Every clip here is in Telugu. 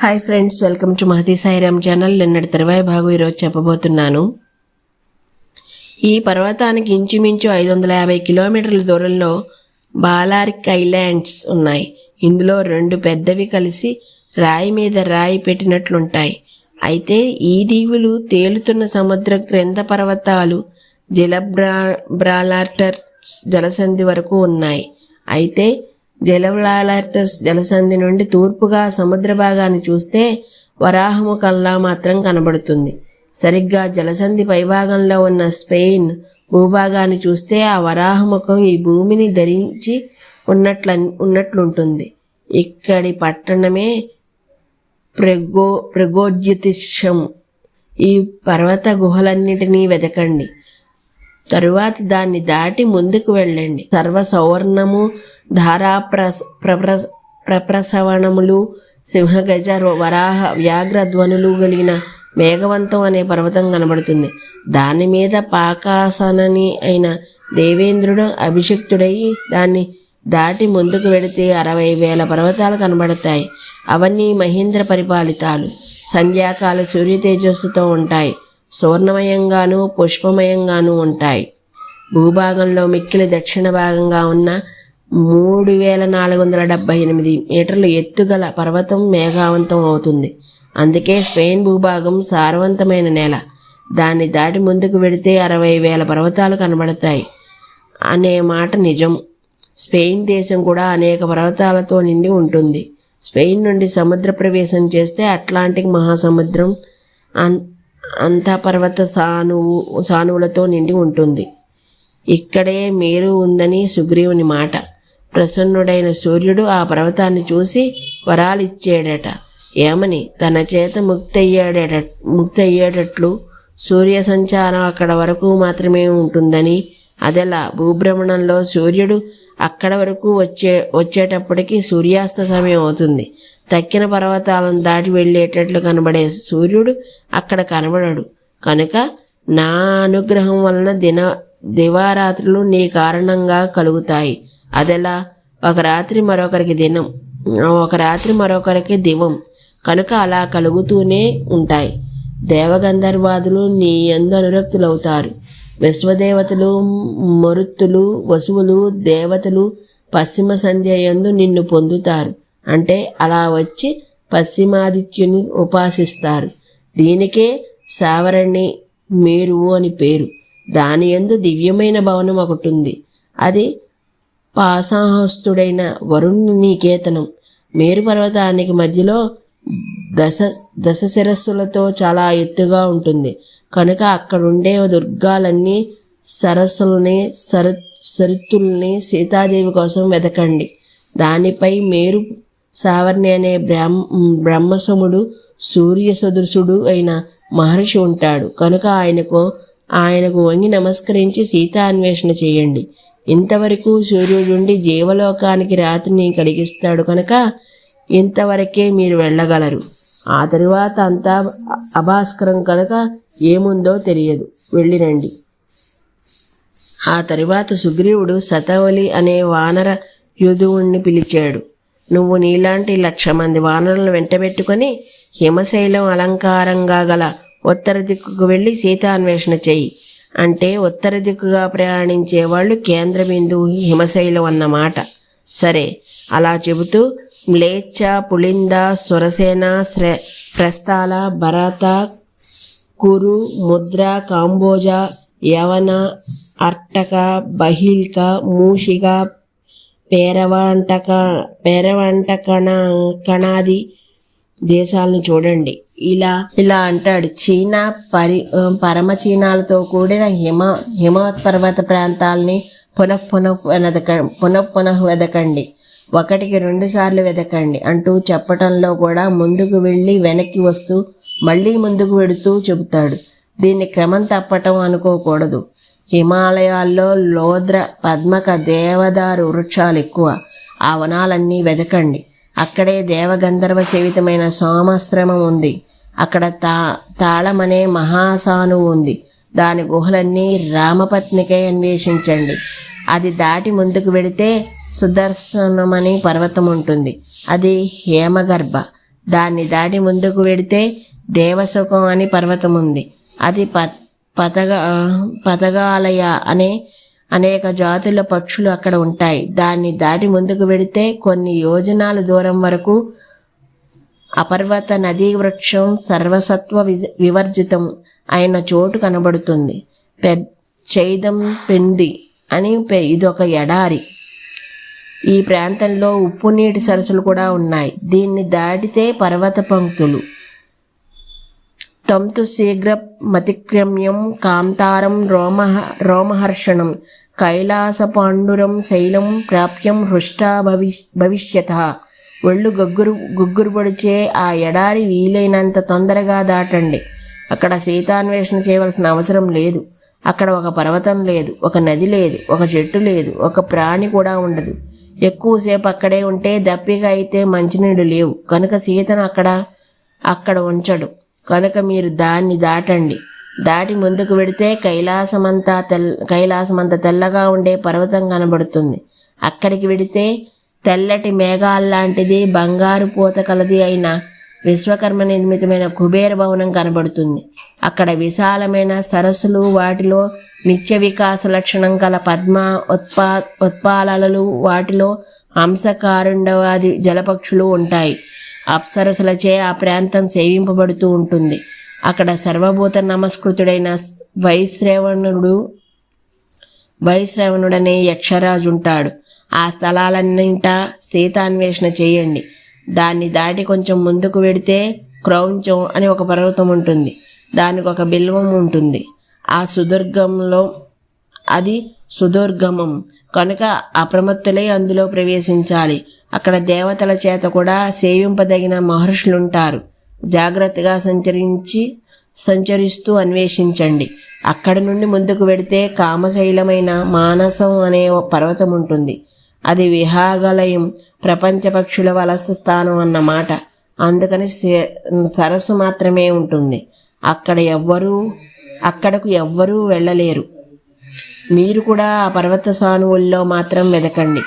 Hi friends welcome to Mahathi Sairam channel. నిన్నటి తర్వాయి భాగం ఈరోజు చెప్పబోతున్నాను. ఈ పర్వతానికి ఇంచుమించు ఐదు వందల యాభై కిలోమీటర్ల దూరంలో బాలారిక్ ఐలాండ్స్ ఉన్నాయి. ఇందులో రెండు పెద్దవి కలిసి రాయి మీద రాయి పెట్టినట్లుంటాయి. అయితే ఈ దీవులు తేలుతున్న సముద్ర క్రింద పర్వతాలు జలబ్రా బ్రాలార్టర్ జలసంధి వరకు ఉన్నాయి. అయితే జలబ్రాలార్టస్ జలసంధి నుండి తూర్పుగా సముద్ర భాగాన్ని చూస్తే వరాహముఖంలా మాత్రం కనబడుతుంది. సరిగ్గా జలసంధి పైభాగంలో ఉన్న స్పెయిన్ భూభాగాన్ని చూస్తే ఆ వరాహముఖం ఈ భూమిని ధరించి ఉన్నట్ల ఉన్నట్లుంటుంది. ఇక్కడి పట్టణమే ప్రగో ప్రెగోజ్యుతిషం ఈ పర్వత గుహలన్నిటినీ వెతకండి తరువాత దాన్ని దాటి ముందుకు వెళ్ళండి. సర్వ సౌవర్ణము ధారా ప్రప్ర ప్రప్రసవణములు సింహగజ వరాహ వ్యాఘ్ర ధ్వనులు కలిగిన మేఘవంతం అనే పర్వతం కనబడుతుంది. దాని మీద పాకాసనని అయిన దేవేంద్రుడు అభిషిక్తుడై దాన్ని దాటి ముందుకు వెడితే అరవై వేల పర్వతాలు కనబడతాయి. అవన్నీ మహేంద్ర పరిపాలితాలు. సంధ్యాకాల సూర్యతేజస్సుతో ఉంటాయి. సువర్ణమయంగాను పుష్పమయంగాను ఉంటాయి. భూభాగంలో మిక్కిలి దక్షిణ భాగంగా ఉన్న మూడు వేల నాలుగు వందల డెబ్బై ఎనిమిది మీటర్లు ఎత్తుగల పర్వతం మేఘావంతం అవుతుంది. అందుకే స్పెయిన్ భూభాగం సారవంతమైన నేల. దాన్ని దాటి ముందుకు వెడితే అరవై వేల పర్వతాలు కనబడతాయి. అనే మాట నిజం. స్పెయిన్ దేశం కూడా అనేక పర్వతాలతో నిండి ఉంటుంది. స్పెయిన్ నుండి సముద్ర ప్రవేశం చేస్తే అట్లాంటిక్ మహాసముద్రం అన్ అంతా పర్వత సానువు సానువులతో నిండి ఉంటుంది. ఇక్కడే మీరు ఉందని సుగ్రీవుని మాట. ప్రసన్నుడైన సూర్యుడు ఆ పర్వతాన్ని చూసి వరాలిచ్చాడట. ఏమని? తన చేత ముక్తయ్యాడట ముక్తయ్యేటట్లు సూర్య సంచారం అక్కడ వరకు మాత్రమే ఉంటుందని అదెలా? భూభ్రమణంలో సూర్యుడు అక్కడ వరకు వచ్చే వచ్చేటప్పటికి సూర్యాస్త సమయం అవుతుంది. తక్కిన పర్వతాలను దాటి వెళ్ళేటట్లు కనబడే సూర్యుడు అక్కడ కనబడడు. కనుక నా అనుగ్రహం వలన దిన దివారాత్రులు నీ కారణంగా కలుగుతాయి. అదెలా? ఒక రాత్రి మరొకరికి దినం ఒక రాత్రి మరొకరికి దివం. కనుక అలా కలుగుతూనే ఉంటాయి. దేవగంధర్వాదులు నీ ఎందు అనురక్తులవుతారు. విశ్వదేవతలు మరుత్తులు వసువులు దేవతలు పశ్చిమ సంధ్య యందు నిన్ను పొందుతారు. అంటే అలా వచ్చి పశ్చిమాదిత్యుని ఉపాసిస్తారు. దీనికే సావరణి మేరువు అని పేరు. దాని యందు దివ్యమైన భవనం ఒకటి ఉంది అది పాసాహస్తుడైన వరుణ్ నీకేతనం మేరు పర్వతానికి మధ్యలో దశ దశ శిరస్సులతో చాలా ఎత్తుగా ఉంటుంది. కనుక అక్కడుండే దుర్గాలన్నీ సరస్సుల్ని సరు సరుత్తుల్ని సీతాదేవి కోసం వెతకండి. దానిపై మేరు సావర్ణి అనే బ్రహ్మ బ్రహ్మసముడు సూర్య సదృశుడు అయిన మహర్షి ఉంటాడు. కనుక ఆయనకు ఆయనకు వంగి నమస్కరించి సీతాన్వేషణ చేయండి. ఇంతవరకు సూర్యుడుండి జీవలోకానికి రాత్రిని కలిగిస్తాడు కనుక ఇంతవరకే మీరు వెళ్ళగలరు. ఆ తరువాత అంతా అభాస్కరం కనుక ఏముందో తెలియదు. వెళ్ళిరండి. ఆ తరువాత సుగ్రీవుడు శతవలి అనే వానర యుధువుణ్ణి పిలిచాడు. నువ్వు నీలాంటి లక్ష మంది వానరులను వెంటబెట్టుకొని హిమశైలం అలంకారంగా గల ఉత్తర దిక్కుకు వెళ్ళి సీతాన్వేషణ చెయ్యి అంటే ఉత్తర దిక్కుగా ప్రయాణించే వాళ్ళు కేంద్ర బిందువు హిమశైలం అన్నమాట. సరే అలా చెబుతూ మ్లేచ్ఛ పులింద సురసేన శ్రే ప్రస్థాల భరత కురు ముద్ర కాంబోజ యవన అర్టక బహిల్క మూషిక పేరవంటక పేరవంటకణ కణాది దేశాలను చూడండి. ఇలా ఇలా అంటాడు. చీనా పరి పరమ చీనాలతో కూడిన హిమ హిమవత్ పర్వత ప్రాంతాలని పునః పునః వెదక పునః పునః వెదకండి. ఒకటికి రెండు సార్లు వెదకండి అంటూ చెప్పటంలో కూడా ముందుకు వెళ్ళి వెనక్కి వస్తూ మళ్ళీ ముందుకు వెడుతూ చెబుతాడు. దీన్ని క్రమం తప్పటం అనుకోకూడదు. హిమాలయాల్లో లోద్ర పద్మక దేవదారు వృక్షాలు ఎక్కువ. ఆ వనాలన్నీ వెతకండి అక్కడే దేవగంధర్వ సేవితమైన సోమాశ్రమం ఉంది. అక్కడ తా తాళమనే మహాసానువు ఉంది. దాని గుహలన్నీ రామపత్నికే అన్వేషించండి. అది దాటి ముందుకు వెడితే సుదర్శనమని పర్వతం ఉంటుంది. అది హేమగర్భ. దాన్ని దాటి ముందుకు వెడితే దేవసుఖం అని పర్వతం ఉంది. అది ప పదగ పదగాలయ అనే అనేక జాతుల పక్షులు అక్కడ ఉంటాయి. దాన్ని దాటి ముందుకు వెడితే కొన్ని యోజనాల దూరం వరకు అపర్వత నదీ వృక్షం సర్వసత్వ విజ- వివర్జితం అయిన చోటు కనబడుతుంది. పెద్ చైదం పిండి అని పె- ఇదొక ఎడారి. ఈ ప్రాంతంలో ఉప్పు నీటి సరస్సులు కూడా ఉన్నాయి. దీన్ని దాటితే పర్వత పంక్తులు. తంతు శీఘ్ర మతిక్రమ్యం కాంతారం రోమహ రోమహర్షణం కైలాస పాండురం శైలం ప్రాప్యం హృష్టా భవి భవిష్యత ఒళ్ళు గగ్గురు గుగ్గురు పొడిచే ఆ ఎడారి వీలైనంత తొందరగా దాటండి. అక్కడ సీతాన్వేషణ చేయవలసిన అవసరం లేదు. అక్కడ ఒక పర్వతం లేదు ఒక నది లేదు ఒక చెట్టు లేదు ఒక ప్రాణి కూడా ఉండదు. ఎక్కువసేపు అక్కడే ఉంటే దప్పిగా అయితే మంచినీడు లేవు. కనుక సీతను అక్కడ అక్కడ ఉంచడు. కనుక మీరు దాన్ని దాటండి. దాటి ముందుకు వెడితే కైలాసమంతా తెల్ కైలాసమంత తెల్లగా ఉండే పర్వతం కనబడుతుంది. అక్కడికి వెడితే తెల్లటి మేఘాల్లాంటిది బంగారు పూత కలది అయిన విశ్వకర్మ నిర్మితమైన కుబేర భవనం కనబడుతుంది. అక్కడ విశాలమైన సరస్సులు వాటిలో నిత్య వికాస లక్షణం గల పద్మ ఉత్పా ఉత్పాలలు వాటిలో హంసకారుండవాది జలపక్షులు ఉంటాయి. అప్సరసలచే ఆ ప్రాంతం సేవింపబడుతూ ఉంటుంది. అక్కడ సర్వభూత నమస్కృతుడైన వైశ్రవణుడు వైశ్రవణుడనే యక్షరాజుంటాడు. ఆ స్థలాలన్నింటా సీతాన్వేషణ చేయండి. దాన్ని దాటి కొంచెం ముందుకు వెడితే క్రౌంచం అని ఒక పర్వతం ఉంటుంది. దానికి ఒక బిల్వం ఉంటుంది. ఆ సుదుర్గంలో అది సుదుర్గమం. కనుక అప్రమత్తులై అందులో ప్రవేశించాలి. అక్కడ దేవతల చేత కూడా సేవింపదగిన మహర్షులుంటారు. జాగ్రత్తగా సంచరించి సంచరిస్తూ అన్వేషించండి. అక్కడ నుండి ముందుకు వెడితే కామశైలమైన మానసం అనే పర్వతం ఉంటుంది అది విహాగలయం ప్రపంచ పక్షుల వలస స్థానం అన్నమాట. అందుకని సరస్సు మాత్రమే ఉంటుంది. అక్కడ ఎవ్వరూ అక్కడకు ఎవ్వరూ వెళ్ళలేరు. మీరు కూడా ఆ పర్వత సానువుల్లో మాత్రం వెదకండి.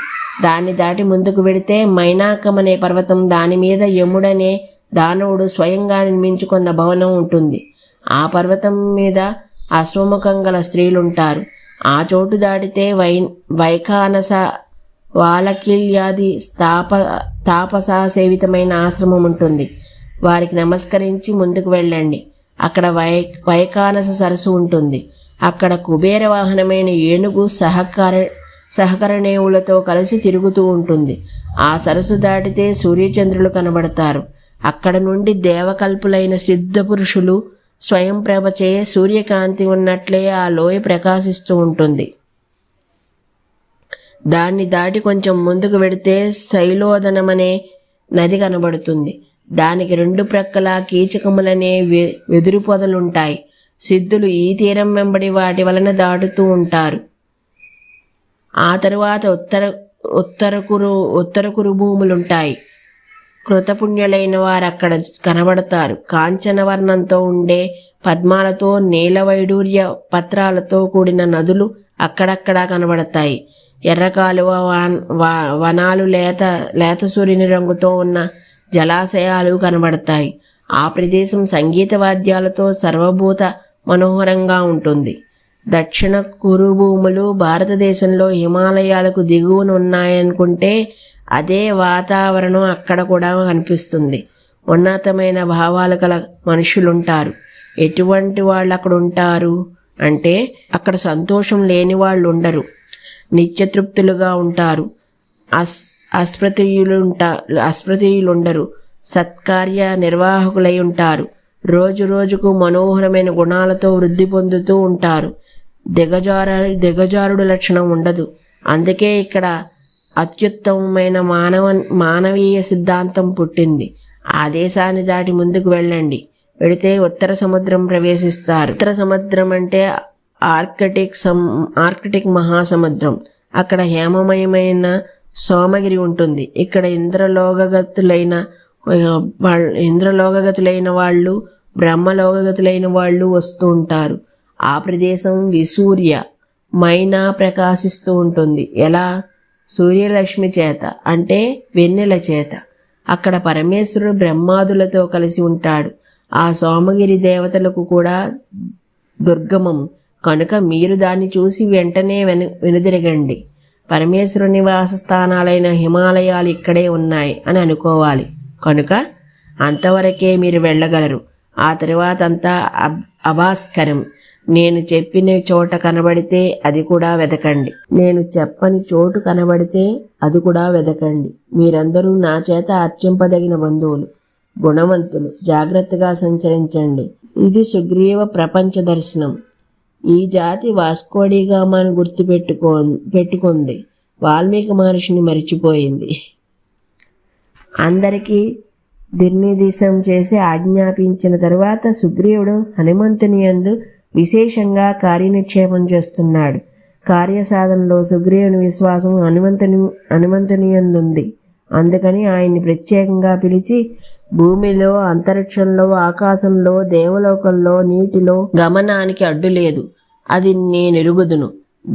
దాన్ని దాటి ముందుకు వెడితే మైనాకం అనే పర్వతం దాని మీద యముడనే దానవుడు స్వయంగా నిర్మించుకున్న భవనం ఉంటుంది. ఆ పర్వతం మీద అశ్వముఖం గల స్త్రీలుంటారు. ఆ చోటు దాటితే వై వైఖానస వాలకిల్యాది తాప తాపస సేవితమైన ఆశ్రమం ఉంటుంది వారికి నమస్కరించి ముందుకు వెళ్ళండి. అక్కడ వై వైకానస సరస్సు ఉంటుంది. అక్కడ కుబేర వాహనమైన ఏనుగు సహకార సహకరణేవులతో కలిసి తిరుగుతూ ఉంటుంది. ఆ సరస్సు దాటితే సూర్యచంద్రులు కనబడతారు. అక్కడ నుండి దేవకల్పులైన సిద్ధ పురుషులు స్వయం ప్రభచే సూర్యకాంతి ఉన్నట్లే ఆ లోయ ప్రకాశిస్తూ ఉంటుంది. దాన్ని దాటి కొంచెం ముందుకు వెడితే శైలోదనమనే నది కనబడుతుంది. దానికి రెండు ప్రక్కల కీచకములనే వె వెదురు పొదలుంటాయి. సిద్ధులు ఈ తీరం వెంబడి వాటి వలన దాటుతూ ఉంటారు. ఆ తరువాత ఉత్తర ఉత్తర కురు భూములుంటాయి. కృతపుణ్యులైన వారు అక్కడ కనబడతారు. కాంచన వర్ణంతో ఉండే పద్మాలతో నీల వైడూర్య పత్రాలతో కూడిన నదులు అక్కడక్కడా కనబడతాయి. ఎర్రకాలువ వాన్- వా- వనాలు లేత లేత సూర్యుని రంగుతో ఉన్న జలాశయాలు కనబడతాయి. ఆ ప్రదేశం సంగీత వాద్యాలతో సర్వభూత మనోహరంగా ఉంటుంది. దక్షిణ కురు భూములు భారతదేశంలో హిమాలయాలకు దిగువన ఉన్నాయనుకుంటే అదే వాతావరణం అక్కడ కూడా కనిపిస్తుంది. ఉన్నతమైన భావాలు గల మనుషులుంటారు. ఎటువంటి వాళ్ళు అక్కడ ఉంటారు? అంటే అక్కడ సంతోషం లేని వాళ్ళు ఉండరు. నిత్యతృప్తులుగా ఉంటారు. అస్ అస్పృతీయులుంటా అస్పృతీయులుండరు సత్కార్య నిర్వాహకులై ఉంటారు. రోజు రోజుకు మనోహరమైన గుణాలతో వృద్ధి పొందుతూ ఉంటారు. దిగజార దిగజారుడు లక్షణం ఉండదు. అందుకే ఇక్కడ అత్యుత్తమమైన మానవ మానవీయ సిద్ధాంతం పుట్టింది. ఆ దేశాన్ని దాటి ముందుకు వెళ్ళండి. వెడితే ఉత్తర సముద్రం ప్రవేశిస్తారు. ఉత్తర సముద్రం అంటే ఆర్కిటిక్ సం ఆర్కిటిక్ మహాసముద్రం. అక్కడ హేమమయమైన సోమగిరి ఉంటుంది. ఇక్కడ ఇంద్రలోకగతులైన వాళ్ళు ఇంద్రలోకగతులైన వాళ్ళు బ్రహ్మలోకగతులైన వాళ్ళు వస్తూ ఉంటారు. ఆ ప్రదేశం విసూర్య మైనా ప్రకాశిస్తూ ఉంటుంది. ఎలా? సూర్యలక్ష్మి చేత అంటే వెన్నెల చేత. అక్కడ పరమేశ్వరుడు బ్రహ్మాదులతో కలిసి ఉంటాడు. ఆ సోమగిరి దేవతలకు కూడా దుర్గమం. కనుక మీరు దాన్ని చూసి వెంటనే వెను వెనుదిరగండి. పరమేశ్వరు నివాస స్థానాలైన హిమాలయాలు ఇక్కడే ఉన్నాయి అని అనుకోవాలి. కనుక అంతవరకే మీరు వెళ్ళగలరు. ఆ తర్వాత అంతా అబ్ అభాస్కరం. నేను చెప్పిన చోట కనబడితే అది కూడా వెతకండి నేను చెప్పని చోటు కనబడితే అది కూడా వెతకండి మీరందరూ నా చేత అర్చింపదగిన బంధువులు గుణవంతులు. జాగ్రత్తగా సంచరించండి. ఇది సుగ్రీవ ప్రపంచ దర్శనం. ఈ జాతి వాస్కోడిగామాను గుర్తు పెట్టుకో పెట్టుకుంది. వాల్మీకి మహర్షిని మరిచిపోయింది. అందరికీ దిర్నిదేశం చేసి ఆజ్ఞాపించిన తరువాత సుగ్రీవుడు హనుమంతుని యందు విశేషంగా కార్యనిక్షేపం చేస్తున్నాడు. కార్యసాధనలో సుగ్రీవుని విశ్వాసం హనుమంతుని హనుమంతుని యందుంది. అందుకని ఆయన్ని ప్రత్యేకంగా పిలిచి భూమిలో అంతరిక్షంలో ఆకాశంలో దేవలోకంలో నీటిలో గమనానికి అడ్డు లేదు అది నేనెరుగుదును.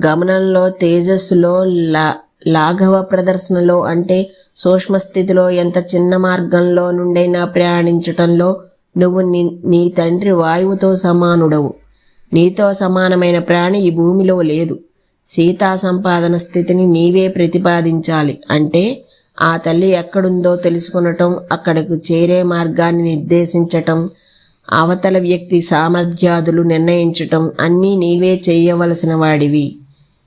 గమనంలో తేజస్సులో లా లాఘవ ప్రదర్శనలో అంటే సూక్ష్మస్థితిలో ఎంత చిన్న మార్గంలో నుండైనా ప్రయాణించటంలో నువ్వు నీ నీ తండ్రి వాయువుతో సమానుడవు. నీతో సమానమైన ప్రాణి ఈ భూమిలో లేదు. సీతా సంపాదన స్థితిని నీవే ప్రతిపాదించాలి. అంటే ఆ తల్లి ఎక్కడుందో తెలుసుకొనటం అక్కడకు చేరే మార్గాన్ని నిర్దేశించటం అవతల వ్యక్తి సామర్థ్యాదులు నిర్ణయించటం అన్నీ నీవే చేయవలసిన వాడివి.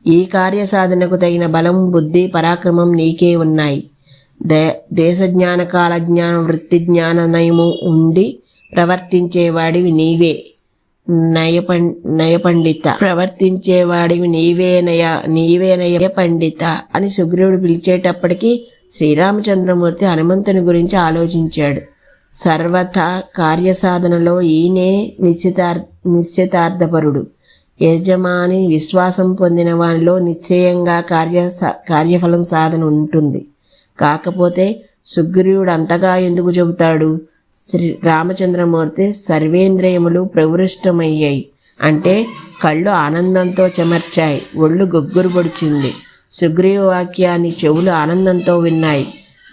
ఈ కార్యసాధనకు తగిన బలం బుద్ధి పరాక్రమం నీకే ఉన్నాయి. దే దేశజ్ఞాన కాలజ్ఞాన వృత్తి జ్ఞాన నయము ఉండి ప్రవర్తించేవాడివి నీవే. నయపం నయపండిత. ప్రవర్తించేవాడివి నీవే నయ నీవే నయ పండిత అని సుగ్రీవుడు పిలిచేటప్పటికీ శ్రీరామచంద్రమూర్తి హనుమంతుని గురించి ఆలోచించాడు. సర్వథా కార్యసాధనలో ఈయనే నిశ్చితార్ నిశ్చితార్థపరుడు. యజమాని విశ్వాసం పొందిన వానిలో నిశ్చయంగా కార్య కార్యఫలం సాధన ఉంటుంది. కాకపోతే సుగ్రీవుడు అంతగా ఎందుకు చెబుతాడు? శ్రీ రామచంద్రమూర్తి సర్వేంద్రియములు ప్రవృష్టమయ్యాయి. అంటే కళ్ళు ఆనందంతో చెమర్చాయి. ఒళ్ళు గొగ్గురు పొడిచింది. సుగ్రీవ వాక్యాన్ని చెవులు ఆనందంతో విన్నాయి.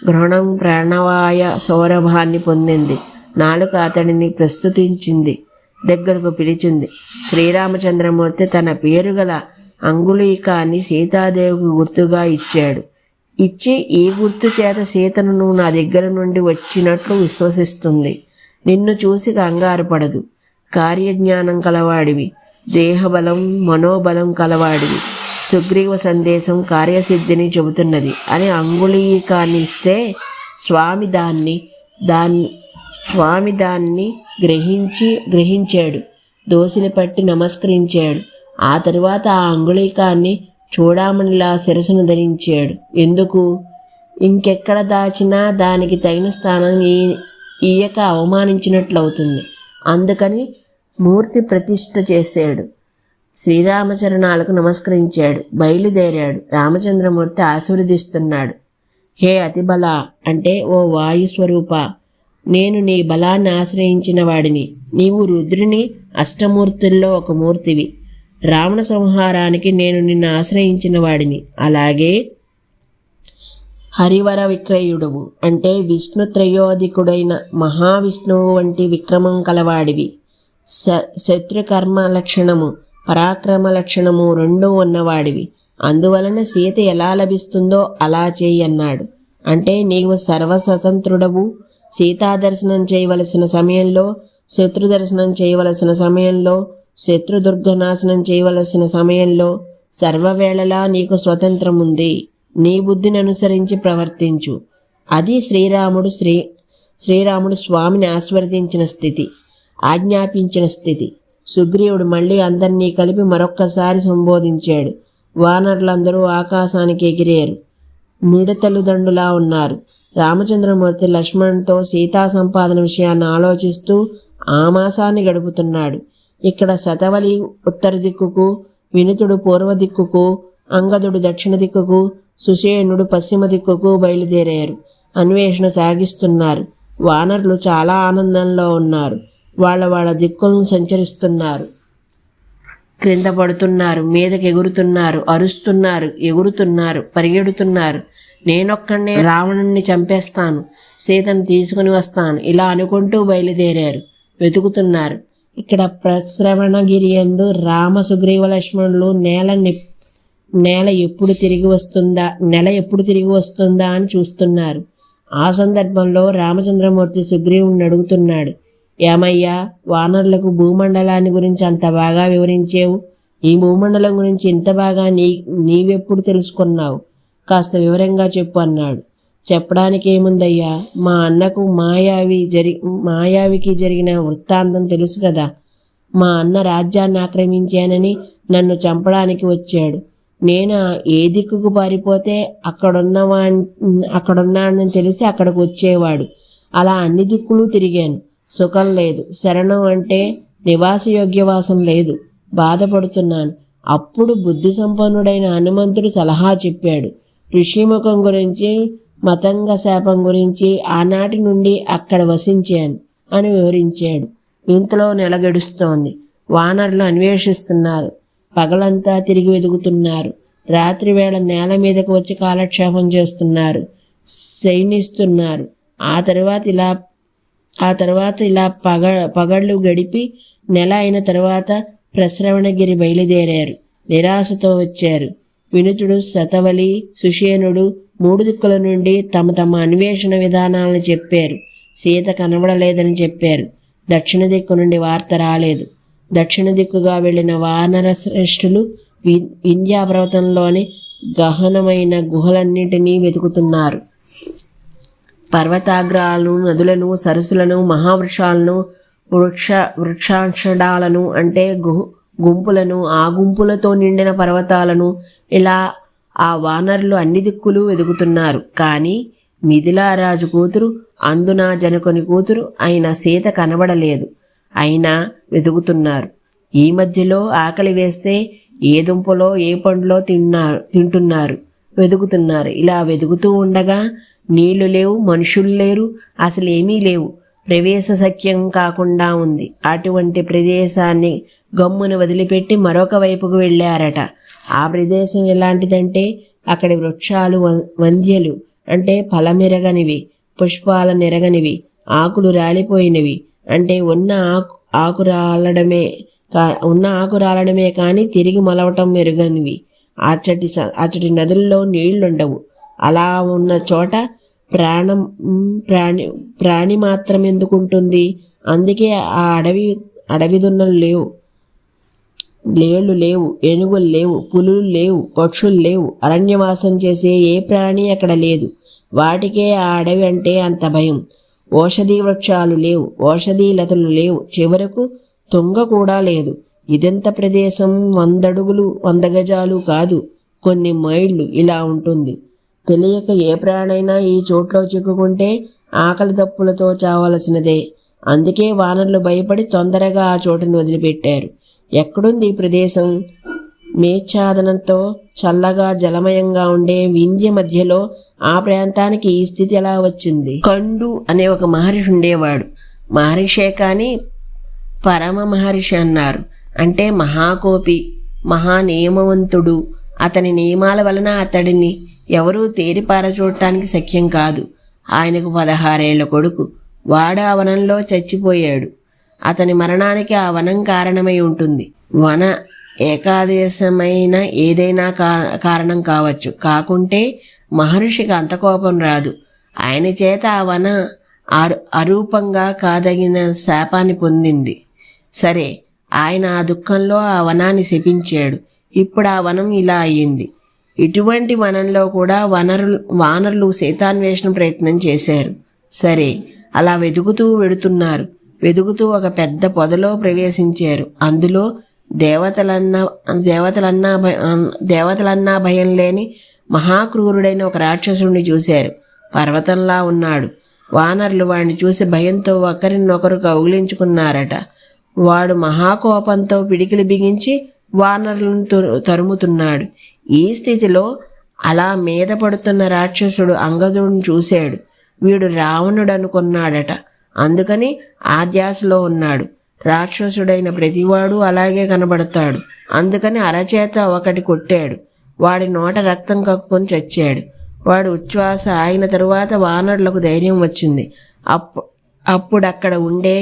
గృహణం ప్రాణవాయ సౌరభాన్ని పొందింది. నాలుక అతడిని ప్రస్తుతించింది. దగ్గరకు పిలిచింది. శ్రీరామచంద్రమూర్తి తన పేరు గల అంగుళీకాన్ని సీతాదేవికి గుర్తుగా ఇచ్చాడు. ఇచ్చి ఈ గుర్తు చేత సీతను నువ్వు నా దగ్గర నుండి వచ్చినట్లు విశ్వసిస్తుంది. నిన్ను చూసి కంగారు పడదు. కార్యజ్ఞానం కలవాడివి. దేహబలం మనోబలం కలవాడివి. సుగ్రీవ సందేశం కార్యసిద్ధిని చెబుతున్నది అని అంగుళీకాన్ని ఇస్తే స్వామి దాన్ని దాన్ని స్వామి దాన్ని గ్రహించి గ్రహించాడు. దోసిలి పట్టి నమస్కరించాడు. ఆ తరువాత ఆ అంగుళీకాన్ని చూడామణిలా శిరసును ధరించాడు. ఎందుకు? ఇంకెక్కడ దాచినా దానికి తగిన స్థానం ఈ- ఈయక అవమానించినట్లవుతుంది. అందుకని మూర్తి ప్రతిష్ఠ చేశాడు. శ్రీరామచరణాలకు నమస్కరించాడు. బయలుదేరాడు. రామచంద్రమూర్తి ఆశీర్వదిస్తున్నాడు. హే అతిబల! అంటే ఓ వాయుస్వరూప నేను నీ బలాన్ని ఆశ్రయించిన వాడిని. నీవు రుద్రుని అష్టమూర్తుల్లో ఒక మూర్తివి. రావణ సంహారానికి నేను నిన్ను ఆశ్రయించిన వాడిని. అలాగే హరివర విక్రయుడవు. అంటే విష్ణు త్రయోధికుడైన మహావిష్ణువు వంటి విక్రమం కలవాడివి. శ శత్రుకర్మ లక్షణము పరాక్రమ లక్షణము రెండూ ఉన్నవాడివి. అందువలన సీత ఎలా లభిస్తుందో అలా చేయి అన్నాడు. అంటే నీవు సర్వస్వతంత్రుడవు సీతా దర్శనం చేయవలసిన సమయంలో శత్రు దర్శనం చేయవలసిన సమయంలో శత్రుదుర్గనాశనం చేయవలసిన సమయంలో సర్వవేళలా నీకు స్వతంత్రం ఉంది నీ బుద్ధిని అనుసరించి ప్రవర్తించు. అది శ్రీరాముడు శ్రీ శ్రీరాముడు స్వామిని ఆస్వర్దించిన స్థితి ఆజ్ఞాపించిన స్థితి. సుగ్రీవుడు మళ్ళీ అందరినీ కలిపి మరొక్కసారి సంబోధించాడు. వానరులందరూ ఆకాశానికి ఎగిరేరు మిడతలు దండులా ఉన్నారు. రామచంద్రమూర్తి లక్ష్మణ్తో సీతా సంపాదన విషయాన్ని ఆలోచిస్తూ ఆమాసాన్ని గడుపుతున్నాడు. ఇక్కడ శతవలి ఉత్తర దిక్కుకు వినుతుడు పూర్వ దిక్కుకు అంగదుడు దక్షిణ దిక్కుకు సుషేణుడు పశ్చిమ దిక్కుకు బయలుదేరారు. అన్వేషణ సాగిస్తున్నారు. వానరులు చాలా ఆనందంలో ఉన్నారు. వాళ్ళ వాళ్ళ దిక్కులను సంచరిస్తున్నారు. క్రింద పడుతున్నారు మీదకి ఎగురుతున్నారు అరుస్తున్నారు ఎగురుతున్నారు పరిగెడుతున్నారు. నేనొక్కడే రావణుణ్ణి చంపేస్తాను సీతను తీసుకుని వస్తాను ఇలా అనుకుంటూ బయలుదేరారు వెతుకుతున్నారు. ఇక్కడ ప్రశ్రవణగిరి ఎందు రామ సుగ్రీవ లక్ష్మణులు నేల నిప్ నేల ఎప్పుడు తిరిగి వస్తుందా నెల ఎప్పుడు తిరిగి వస్తుందా అని చూస్తున్నారు. ఆ సందర్భంలో రామచంద్రమూర్తి సుగ్రీవుణ్ణి అడుగుతున్నాడు ఏమయ్యా? వానరులకు భూమండలాన్ని గురించి అంత బాగా వివరించేవు. ఈ భూమండలం గురించి ఇంత బాగా నీ నీవెప్పుడు తెలుసుకున్నావు? కాస్త వివరంగా చెప్పు అన్నాడు. చెప్పడానికి ఏముందయ్యా మా అన్నకు మాయావి జరి మాయావికి జరిగిన వృత్తాంతం తెలుసు కదా. మా అన్న రాజ్యాన్ని ఆక్రమించానని నన్ను చంపడానికి వచ్చాడు. నేను ఏ దిక్కుకు పారిపోతే అక్కడున్నవా అక్కడున్నానని తెలిసి అక్కడికి వచ్చేవాడు. అలా అన్ని దిక్కులు తిరిగాను. సుఖం లేదు. శరణం అంటే నివాసయోగ్యవాసం లేదు. బాధపడుతున్నాను. అప్పుడు బుద్ధి సంపన్నుడైన హనుమంతుడు సలహా చెప్పాడు. ఋషిముఖం గురించి మతంగ శాపం గురించి ఆనాటి నుండి అక్కడ వసించాను అని వివరించాడు. ఇంతలో నెల వానర్లు వానరులు అన్వేషిస్తున్నారు. పగలంతా తిరిగి వెతుకుతున్నారు. రాత్రి వేళ నేల మీదకు వచ్చి కాలక్షేపం చేస్తున్నారు. శయనిస్తున్నారు. ఆ తర్వాత ఇలా ఆ తర్వాత ఇలా పగ పగళ్ళు గడిపి నెల అయిన తర్వాత ప్రశ్రవణగిరి బయలుదేరారు. నిరాశతో వచ్చారు. వినుతుడు శతవలి సుషేనుడు మూడు దిక్కుల నుండి తమ తమ అన్వేషణ విధానాలను చెప్పారు. సీత కనబడలేదని చెప్పారు. దక్షిణ దిక్కు నుండి వార్త రాలేదు. దక్షిణ దిక్కుగా వెళ్ళిన వానర శ్రేష్ఠులు వింధ్యాపర్వతంలోని పర్వతంలోని గహనమైన గుహలన్నింటినీ వెతుకుతున్నారు. పర్వతాగ్రాలను నదులను సరస్సులను మహావృక్షాలను వృక్ష వృక్షాంషడాలను అంటే గు గుంపులను ఆ గుంపులతో నిండిన పర్వతాలను ఇలా ఆ వానరులు అన్ని దిక్కులు వెదుగుతున్నారు కానీ మిథిలారాజు కూతురు అందున జనకుని కూతురు అయిన సీత కనబడలేదు. అయినా వెతుకుతున్నారు ఈ మధ్యలో ఆకలి వేస్తే ఏ దుంపలో ఏ పండులో తిన్నారు తింటున్నారు. వెదుకుతున్నారు ఇలా వెదుగుతూ ఉండగా నీళ్ళు లేవు మనుషులు లేరు అసలు ఏమీ లేవు. ప్రవేశ సఖ్యం కాకుండా ఉంది. అటువంటి ప్రదేశాన్ని గమ్మున వదిలిపెట్టి మరొక వైపుకు వెళ్ళారట. ఆ ప్రదేశం ఎలాంటిదంటే అక్కడి వృక్షాలు వం- వంద్యలు అంటే ఫలమెరగనివి పుష్పాల నెరగనివి ఆకులు రాలిపోయినవి అంటే ఉన్న ఆకు ఆకు రాలడమే కా ఉన్న ఆకు రాలడమే కానీ తిరిగి మొలవటం మెరుగనివి అచ్చటి స- అచ్చటి నదుల్లో నీళ్ళుండవు. అలా ఉన్న చోట ప్రాణం ప్రాణి ప్రాణి మాత్రం ఎందుకుంటుంది అందుకే ఆ అడవి అడవి దున్నలు లేవు. లేళ్ళు లేవు ఏనుగులు లేవు పులులు లేవు పక్షులు లేవు. అరణ్యవాసం చేసే ఏ ప్రాణి అక్కడ లేదు. వాటికే ఆ అడవి అంటే అంత భయం. ఓషధీ వృక్షాలు లేవు ఓషధీ లతలు లేవు. చివరకు తుంగ కూడా లేదు. ఇదెంత ప్రదేశం? వందడుగులు వంద గజాలు కాదు కొన్ని మైళ్ళు ఇలా ఉంటుంది. తెలియక ఏ ప్రాణైనా ఈ చోట్లో చిక్కుకుంటే ఆకలి తప్పులతో చావలసినదే. అందుకే వానర్లు భయపడి తొందరగా ఆ చోటును వదిలిపెట్టారు. ఎక్కడుంది ఈ ప్రదేశం? మేచ్ఛాదనంతో చల్లగా జలమయంగా ఉండే వింధ్య మధ్యలో ఆ ప్రాంతానికి ఈ స్థితి ఎలా వచ్చింది? కండు అనే ఒక మహర్షి ఉండేవాడు. మహర్షే కానీ పరమ మహర్షి అన్నారు. అంటే మహాకోపి మహానియమవంతుడు అతని నియమాల వలన అతడిని ఎవరూ తేరిపార చూడటానికి శక్యం కాదు. ఆయనకు పదహారేళ్ళ కొడుకు. వాడు ఆ వనంలో చచ్చిపోయాడు. అతని మరణానికి ఆ వనం కారణమై ఉంటుంది. వన ఏకాదేశమైన ఏదైనా కారణం కావచ్చు. కాకుంటే మహర్షికి అంత కోపం రాదు. ఆయన చేత ఆ వన అరు అరూపంగా కాదగిన శాపాన్ని పొందింది. సరే ఆయన ఆ దుఃఖంలో ఆ వనాన్ని శపించాడు. ఇప్పుడు ఆ వనం ఇలా అయ్యింది. ఇటువంటి వనంలో కూడా వనరులు వానరులు సీతాన్వేషణ ప్రయత్నం చేశారు. సరే అలా వెతుకుతూ వెడుతున్నారు. వెతుకుతూ ఒక పెద్ద పొదలో ప్రవేశించారు. అందులో దేవతలన్నా దేవతలన్నా దేవతలన్నా భయం లేని మహాక్రూరుడైన ఒక రాక్షసుడిని చూశారు. పర్వతంలా ఉన్నాడు. వానరులు వాడిని చూసి భయంతో ఒకరినొకరు కౌగిలించుకున్నారట. వాడు మహాకోపంతో పిడికిలి బిగించి వానరులను తరు- తరుముతున్నాడు. ఈ స్థితిలో అలా మీద పడుతున్న రాక్షసుడు అంగదుడిని చూశాడు. వీడు రావణుడు అనుకున్నాడట అందుకని ఆధ్యాసలో ఉన్నాడు. రాక్షసుడైన ప్రతివాడు అలాగే కనబడతాడు. అందుకని అరచేత ఒకటి కొట్టాడు. వాడి నోట రక్తం కక్కుని చచ్చాడు. వాడు ఉచ్ఛ్వాస ఆగిన తరువాత వానరులకు ధైర్యం వచ్చింది. అప్పు అప్పుడక్కడ ఉండే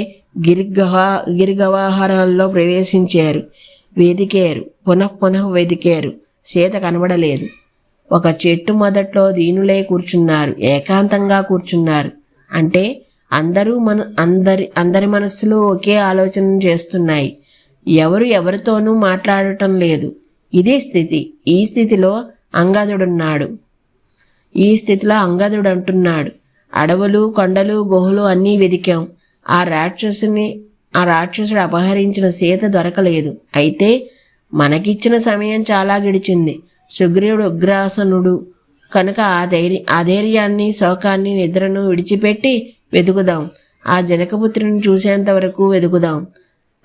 గిరిగవా గిరిగవాహారాల్లో ప్రవేశించారు. వెదికారు. పునః పునః వెదికారు. సీత కనబడలేదు. ఒక చెట్టు మొదట్లో దీనులై కూర్చున్నారు. ఏకాంతంగా కూర్చున్నారు. అంటే అందరూ మన అందరి అందరి మనస్సులో ఒకే ఆలోచన చేస్తున్నాయి. ఎవరు ఎవరితోనూ మాట్లాడటం లేదు. ఇదే స్థితి. ఈ స్థితిలో అంగదుడున్నాడు. ఈ స్థితిలో అంగదుడు అంటున్నాడు అడవులు కొండలు గుహలు అన్నీ వెదికాం. ఆ రాక్షసుని ఆ రాక్షసుడు అపహరించిన సీత దొరకలేదు. అయితే మనకిచ్చిన సమయం చాలా గడిచింది. సుగ్రీవుడు ఉగ్రాసనుడు. కనుక ఆ ధైర్య ఆ ధైర్యాన్ని శోకాన్ని నిద్రను విడిచిపెట్టి వెతుకుదాం. ఆ జనకపుత్రిని చూసేంత వరకు వెతుకుదాం.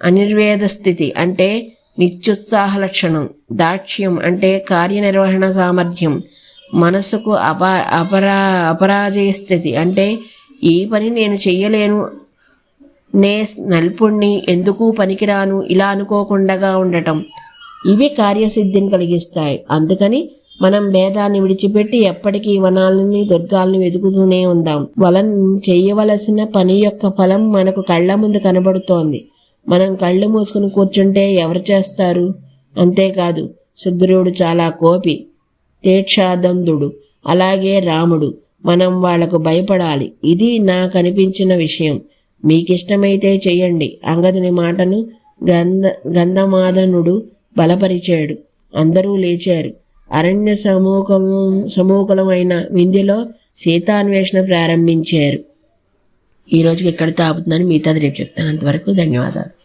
అనిర్వేద స్థితి అంటే నిత్యుత్సాహ లక్షణం దాక్ష్యం అంటే కార్యనిర్వహణ సామర్థ్యం. మనసుకు అప అపరా అపరాజయ స్థితి అంటే ఈ పని నేను చెయ్యలేను. నే నల్పుణ్ణి ఎందుకు పనికిరాను? ఇలా అనుకోకుండా ఉండటం. ఇవి కార్యసిద్ధిని కలిగిస్తాయి. అందుకని మనం భేదాన్ని విడిచిపెట్టి ఎప్పటికీ వనాలని దుర్గాల్ని వెతుకుతూనే ఉందాం. వలన చేయవలసిన పని యొక్క ఫలం మనకు కళ్ళ ముందు కనబడుతోంది. మనం కళ్ళు మూసుకుని కూర్చుంటే ఎవరు చేస్తారు? అంతేకాదు సుగ్రీవుడు చాలా కోపి. తీక్షాదందుడు అలాగే రాముడు. మనం వాళ్ళకు భయపడాలి. ఇది నాకు అనిపించిన విషయం. మీకిష్టమైతే చెయ్యండి. అంగదుని మాటను గంధ గంధమాదనుడు బలపరిచాడు. అందరూ లేచారు. అరణ్య సమూహం సమూకలమైన వింధ్యలో సీతాన్వేషణ ప్రారంభించారు. ఈరోజుకి ఎక్కడ ఎక్కడితో ఆపుతుందని మిగతాది రేపు చెప్తాను. అంతవరకు ధన్యవాదాలు.